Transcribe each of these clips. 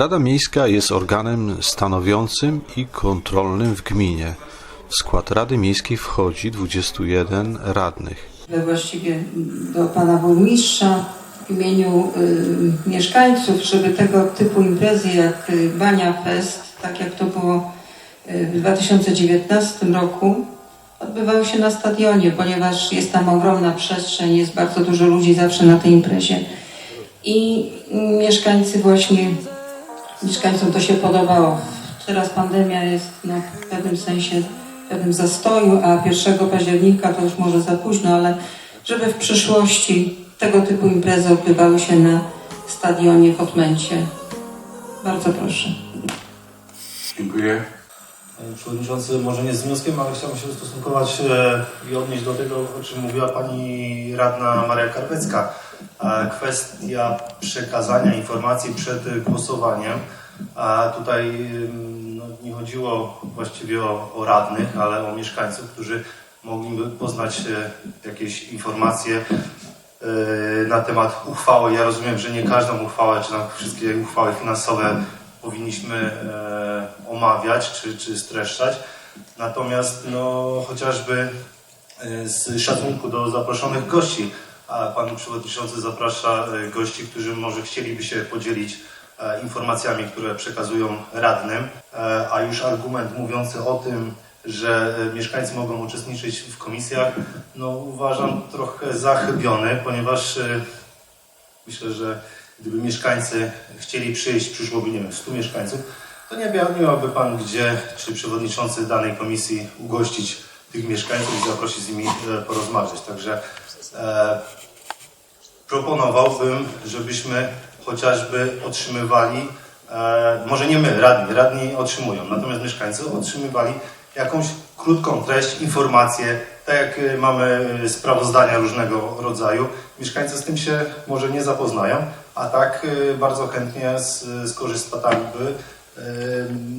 Rada Miejska jest organem stanowiącym i kontrolnym w gminie. W skład Rady Miejskiej wchodzi 21 radnych. właściwie do pana burmistrza w imieniu y, mieszkańców, żeby tego typu imprezy jak y, Bania Fest, tak jak to było y, w 2019 roku, odbywały się na stadionie, ponieważ jest tam ogromna przestrzeń, jest bardzo dużo ludzi zawsze na tej imprezie. I mieszkańcy właśnie, mieszkańcom to się podobało. Teraz pandemia jest no, w pewnym sensie w pewnym zastoju, a 1 października to już może za późno, ale żeby w przyszłości tego typu imprezy odbywały się na stadionie w Otmęcie. Bardzo proszę. Dziękuję. Przewodniczący, może nie z wnioskiem, ale chciałbym się ustosunkować e, i odnieść do tego, o czym mówiła Pani Radna Maria Karpecka. E, Kwestia przekazania informacji przed głosowaniem. A tutaj no, nie chodziło właściwie o, o radnych, ale o mieszkańców, którzy mogliby poznać e, jakieś informacje na temat uchwały. Ja rozumiem, że nie każdą uchwałę, czy tam wszystkie uchwały finansowe powinniśmy omawiać czy, czy streszczać. Natomiast no, chociażby e, z szacunku do zaproszonych gości, a Pan Przewodniczący zaprasza e, gości, którzy może chcieliby się podzielić e, informacjami, które przekazują radnym, e, a już argument mówiący o tym, że e, mieszkańcy mogą uczestniczyć w komisjach, no uważam trochę zachybiony, ponieważ Myślę, że gdyby mieszkańcy chcieli przyjść, przyszłoby, nie wiem, 100 mieszkańców, to nie, nie miałby Pan gdzie, czy przewodniczący danej komisji ugościć tych mieszkańców i zaprosić z nimi e, porozmawiać. Także e, proponowałbym, żebyśmy chociażby otrzymywali, e, może nie my, radni, radni otrzymują, natomiast mieszkańcy otrzymywali jakąś krótką treść, informację, tak jak e, mamy e, sprawozdania różnego rodzaju. Mieszkańcy z tym się może nie zapoznają, a tak bardzo chętnie skorzystaliby.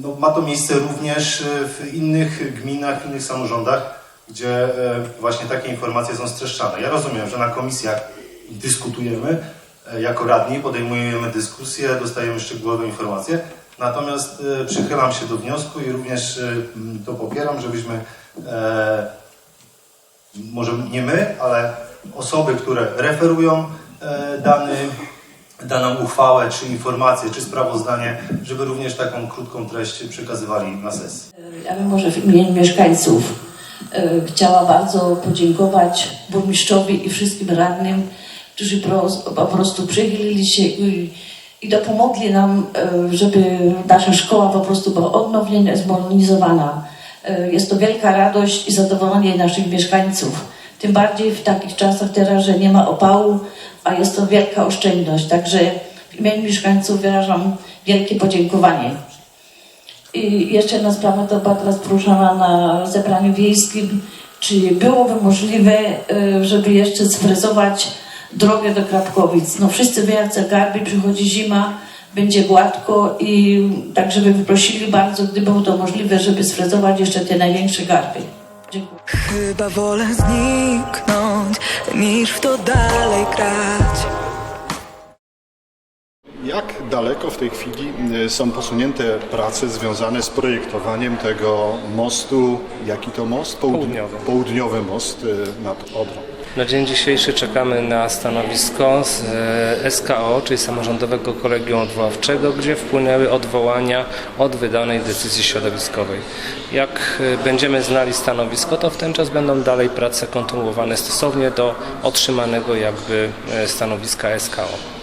No, ma to miejsce również e, w innych gminach, w innych samorządach, gdzie e, właśnie takie informacje są streszczane. Ja rozumiem, że na komisjach dyskutujemy e, jako radni, podejmujemy dyskusje, dostajemy szczegółowe informacje. Natomiast przychylam się do wniosku i również to popieram, żebyśmy może nie my, ale osoby, które referują e, dany, daną uchwałę, czy informację, czy sprawozdanie, żeby również taką krótką treść przekazywali na sesji. Ja bym może w imieniu mieszkańców e, chciała bardzo podziękować burmistrzowi i wszystkim radnym, którzy po prostu przychylili się i, i dopomogli nam, e, żeby nasza szkoła po prostu była odnowiona, zmodernizowana. E, Jest to wielka radość i zadowolenie naszych mieszkańców. Tym bardziej w takich czasach teraz, że nie ma opału, a jest to wielka oszczędność. Także w imieniu mieszkańców wyrażam wielkie podziękowanie. I jeszcze jedna sprawa to była teraz poruszana na zebraniu wiejskim. Czy byłoby możliwe, y, żeby jeszcze sfrezować drogę do Krapkowic? No wszyscy jak garbi, przychodzi zima, będzie gładko i tak, żeby wyprosili bardzo, gdyby było to możliwe, żeby sfrezować jeszcze te największe garby. Dziękuję. Chyba wolę zniknąć, niż w to dalej grać. Jak daleko w tej chwili y, są posunięte prace związane z projektowaniem tego mostu? Jaki to most? Południ- Południowy. Południowy most y, nad Odrą. Na dzień dzisiejszy czekamy na stanowisko z e, SKO, czyli Samorządowego Kolegium Odwoławczego, gdzie wpłynęły odwołania od wydanej decyzji środowiskowej. Jak e, będziemy znali stanowisko, to w ten czas będą dalej prace kontynuowane stosownie do otrzymanego jakby e, stanowiska SKO.